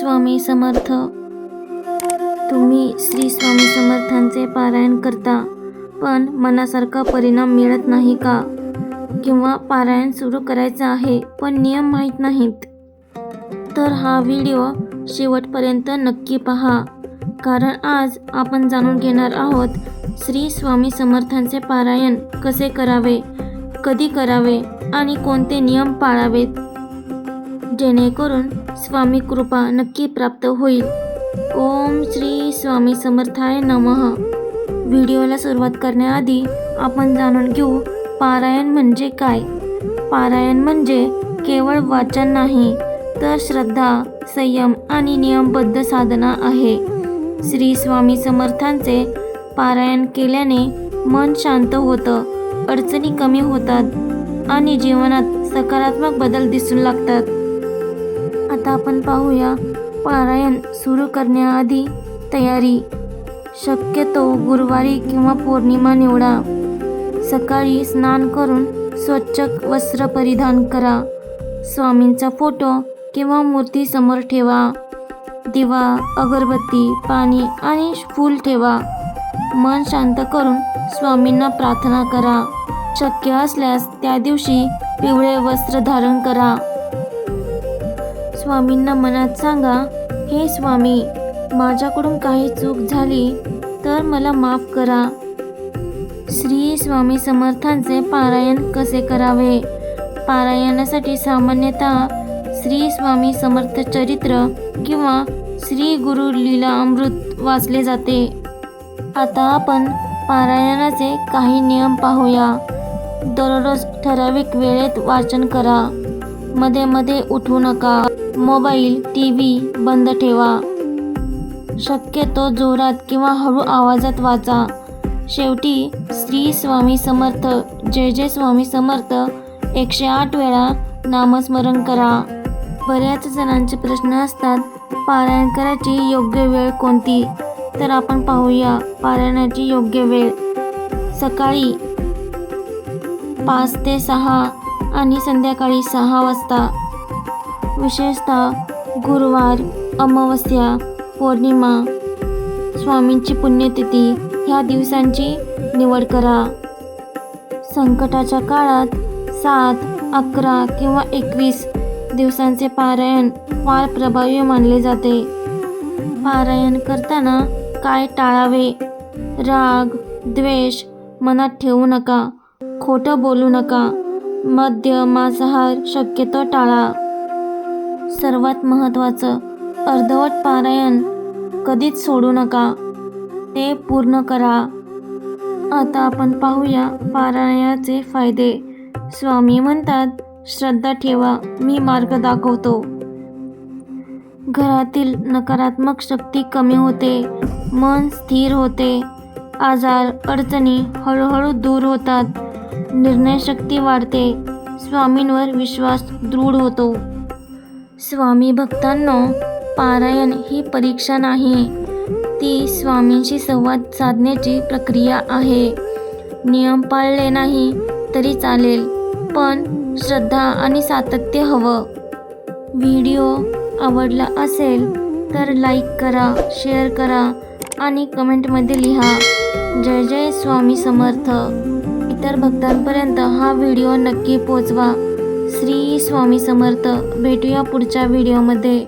स्वामी समर्थ. तुम्ही श्री स्वामी समर्थांचे पारायण करता पण मनासारखा परिणाम मिळत नाही का? किंवा पारायण सुरू करायचं आहे पण नियम माहीत नाहीत. तर हा व्हिडिओ शेवटपर्यंत नक्की पहा. कारण आज आपण जाणून घेणार आहोत श्री स्वामी समर्थांचे पारायण कसे करावे कधी करावे आणि कोणते नियम पाळावेत. जेणेकरून स्वामी कृपा नक्की प्राप्त होईल. ओम श्री स्वामी समर्थाय नमः. व्हिडिओला सुरुवात करण्याआधी आपण जाणून घेऊ पारायण म्हणजे काय? पारायण म्हणजे केवळ वाचन नाही तर श्रद्धा संयम आणि नियमबद्ध साधना आहे. श्री स्वामी समर्थांचे पारायण केल्याने मन शांत होतं अडचणी कमी होतात आणि जीवनात सकारात्मक बदल दिसू लागतात. आता आपण पाहूया पारायण सुरू करण्याआधी तयारी. शक्यतो गुरुवारी किंवा पौर्णिमा निवडा. सकाळी स्नान करून स्वच्छ वस्त्र परिधान करा. स्वामींचा फोटो किंवा मूर्ती समोर ठेवा. दिवा अगरबत्ती पाणी आणि फूल ठेवा. मन शांत करून स्वामींना प्रार्थना करा. शक्य असल्यास त्या दिवशी पिवळे वस्त्र धारण करा. स्वामींना मनात सांगा हे स्वामी माझ्याकडून काही चूक झाली तर मला माफ करा. श्री स्वामी समर्थांचे पारायण कसे करावे? पारायणासाठी सामान्यतः श्री स्वामी समर्थ चरित्र किंवा श्री गुरु लीला अमृत वाचले जाते. आता आपण पारायणाचे काही नियम पाहूया. दररोज ठराविक वेळेत वाचन करा. मध्ये मध्ये उठू नका. मोबाईल टी व्ही बंद ठेवा. शक्यतो जोरात किंवा हळू आवाजात वाचा. शेवटी श्री स्वामी समर्थ जय जय स्वामी समर्थ एकशे आठ वेळा नामस्मरण करा. बऱ्याच जणांचे प्रश्न असतात पारायण करायची योग्य वेळ कोणती? तर आपण पाहूया पारायणाची योग्य वेळ. सकाळी पाच ते सहा आणि संध्याकाळी सहा वाजता. विशेषतः गुरुवार अमावस्या पौर्णिमा. स्वामींची पुण्यतिथी ह्या दिवसांची निवड करा. संकटाच्या काळात सात अकरा किंवा एकवीस दिवसांचे पारायण फार प्रभावी मानले जाते. पारायण करताना काय टाळावे? राग द्वेष मनात ठेवू नका. खोटं बोलू नका. मद्य मांसाहार शक्यतो टाळा. सर्वात महत्त्वाचं अर्धवट पारायण कधीच सोडू नका. ते पूर्ण करा. आता आपण पाहूया पारायणाचे फायदे. स्वामी म्हणतात श्रद्धा ठेवा मी मार्ग दाखवतो. घरातील नकारात्मक शक्ती कमी होते मन स्थिर होते. आजार अडचणी हळूहळू दूर होतात. निर्णयशक्ती वाढते. स्वामींवर विश्वास दृढ होतो. स्वामी भक्तांनो पारायण ही परीक्षा नाही. ती स्वामींशी संवाद साधण्याची प्रक्रिया आहे. नियम पाळले नाही तरी चालेल पण श्रद्धा आणि सातत्य हवं. व्हिडिओ आवडला असेल तर लाईक करा शेअर करा आणि कमेंटमध्ये लिहा. जय जय स्वामी समर्थ. इतर भक्तांपर्यंत हा व्हिडिओ नक्की पोचवा. श्री स्वामी समर्थ. भेटूया पुढच्या व्हिडिओमध्ये